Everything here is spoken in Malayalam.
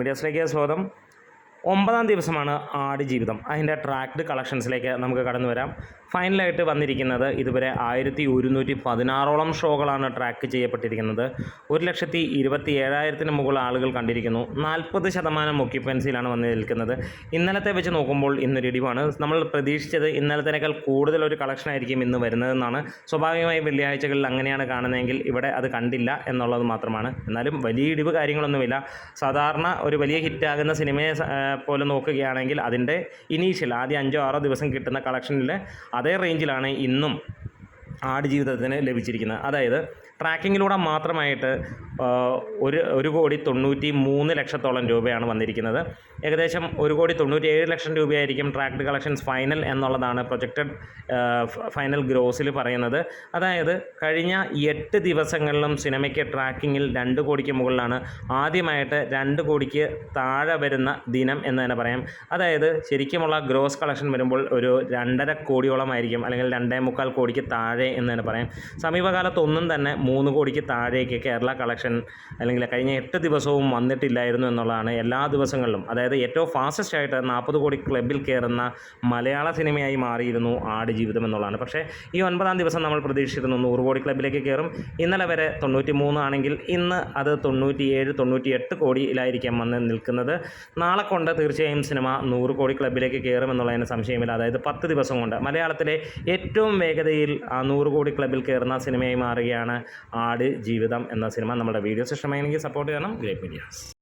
മീഡിയാസിലേക്ക് സ്വാഗതം. ഒമ്പതാം ദിവസമാണ് ആട് ജീവിതം അതിന്റെ ട്രാക്ട് കളക്ഷൻസിലേക്ക് നമുക്ക് കടന്നു വരാം ഫൈനലായിട്ട് വന്നിരിക്കുന്നത് ഇതുവരെ ആയിരത്തി ഒരുന്നൂറ്റി പതിനാറോളം ഷോകളാണ് ട്രാക്ക് ചെയ്യപ്പെട്ടിരിക്കുന്നത്. ഒരു ലക്ഷത്തി ഇരുപത്തി ഏഴായിരത്തിന് മുകളിൽ ആളുകൾ കണ്ടിരിക്കുന്നു. നാൽപ്പത് ശതമാനം ഒക്യുപ്പൻസിയിലാണ് വന്ന് നിൽക്കുന്നത്. ഇന്നലത്തെ വെച്ച് നോക്കുമ്പോൾ ഇന്നൊരു ഇടിവാണ്. നമ്മൾ പ്രതീക്ഷിച്ചത് ഇന്നലത്തേക്കാൾ കൂടുതൽ ഒരു കളക്ഷൻ ആയിരിക്കും ഇന്ന് വരുന്നതെന്നാണ്. സ്വാഭാവികമായി വെള്ളിയാഴ്ചകളിൽ അങ്ങനെയാണ് കാണുന്നതെങ്കിൽ ഇവിടെ അത് കണ്ടില്ല എന്നുള്ളത് മാത്രമാണ്. എന്നാലും വലിയ ഇടിവ് കാര്യങ്ങളൊന്നുമില്ല. സാധാരണ ഒരു വലിയ ഹിറ്റാകുന്ന സിനിമയെ പോലെ നോക്കുകയാണെങ്കിൽ അതിന്റെ ഇനീഷ്യൽ ആദ്യ അഞ്ചോ ആറോ ദിവസം കിട്ടുന്ന കളക്ഷനിൽ അതേ റേഞ്ചിലാണ് ഇന്നും ആടുജീവിതത്തിന് ലഭിച്ചിരിക്കുന്നത് അതായത് ട്രാക്കിങ്ങിലൂടെ മാത്രമായിട്ട് ഒരു ഒരു കോടി തൊണ്ണൂറ്റി മൂന്ന് ലക്ഷത്തോളം രൂപയാണ് വന്നിരിക്കുന്നത്. ഏകദേശം ഒരു കോടി തൊണ്ണൂറ്റി ഏഴ് ലക്ഷം രൂപയായിരിക്കും ട്രാക്ട് കളക്ഷൻസ് ഫൈനൽ എന്നുള്ളതാണ് പ്രൊജക്റ്റഡ് ഫൈനൽ ഗ്രോസിൽ പറയുന്നത്. അതായത് കഴിഞ്ഞ എട്ട് ദിവസങ്ങളിലും സിനിമയ്ക്ക് ട്രാക്കിങ്ങിൽ രണ്ട് കോടിക്ക് മുകളിലാണ്. ആദ്യമായിട്ട് രണ്ട് കോടിക്ക് താഴെ വരുന്ന ദിനം എന്ന് തന്നെ പറയാം. അതായത് ശരിക്കുമുള്ള ഗ്രോസ് കളക്ഷൻ വരുമ്പോൾ ഒരു രണ്ടര കോടിയോളമായിരിക്കും അല്ലെങ്കിൽ രണ്ടേ മുക്കാൽ കോടിക്ക് താഴെ എന്ന് തന്നെ പറയാം സമീപകാലത്തൊന്നും തന്നെ മൂന്ന് കോടിക്ക് താഴേക്ക് കേരള കളക്ഷൻ അല്ലെങ്കിൽ കഴിഞ്ഞ എട്ട് ദിവസവും വന്നിട്ടില്ലായിരുന്നു എന്നുള്ളതാണ് എല്ലാ ദിവസങ്ങളിലും. അതായത് ഏറ്റവും ഫാസ്റ്റസ്റ്റ് ആയിട്ട് നാൽപ്പത് കോടി ക്ലബിൽ കയറുന്ന മലയാള സിനിമയായി മാറിയിരുന്നു ആട് ജീവിതം എന്നുള്ളതാണ്. പക്ഷേ ഈ ഒൻപതാം ദിവസം നമ്മൾ പ്രതീക്ഷിച്ചിരുന്നു നൂറ് കോടി ക്ലബിലേക്ക് കയറും. ഇന്നലെ വരെ തൊണ്ണൂറ്റി മൂന്ന് ആണെങ്കിൽ ഇന്ന് അത് തൊണ്ണൂറ്റിയേഴ് തൊണ്ണൂറ്റിയെട്ട് കോടിയിലായിരിക്കാം വന്ന് നിൽക്കുന്നത്. നാളെ കൊണ്ട് തീർച്ചയായും സിനിമ നൂറ് കോടി ക്ലബിലേക്ക് കയറുമെന്നുള്ളതിന് സംശയമില്ല. അതായത് പത്ത് ദിവസം കൊണ്ട്. മലയാളത്തിലെ ഏറ്റവും വേഗതയിൽ ആ നൂറ് കോടി ക്ലബിൽ കയറുന്ന സിനിമയായി മാറുകയാണ് ആട് ജീവിതം എന്ന സിനിമ. നമ്മുടെ വീഡിയോസ് ഇഷ്ടമായെങ്കിൽ സപ്പോർട്ട് ചെയ്യണം. Great medias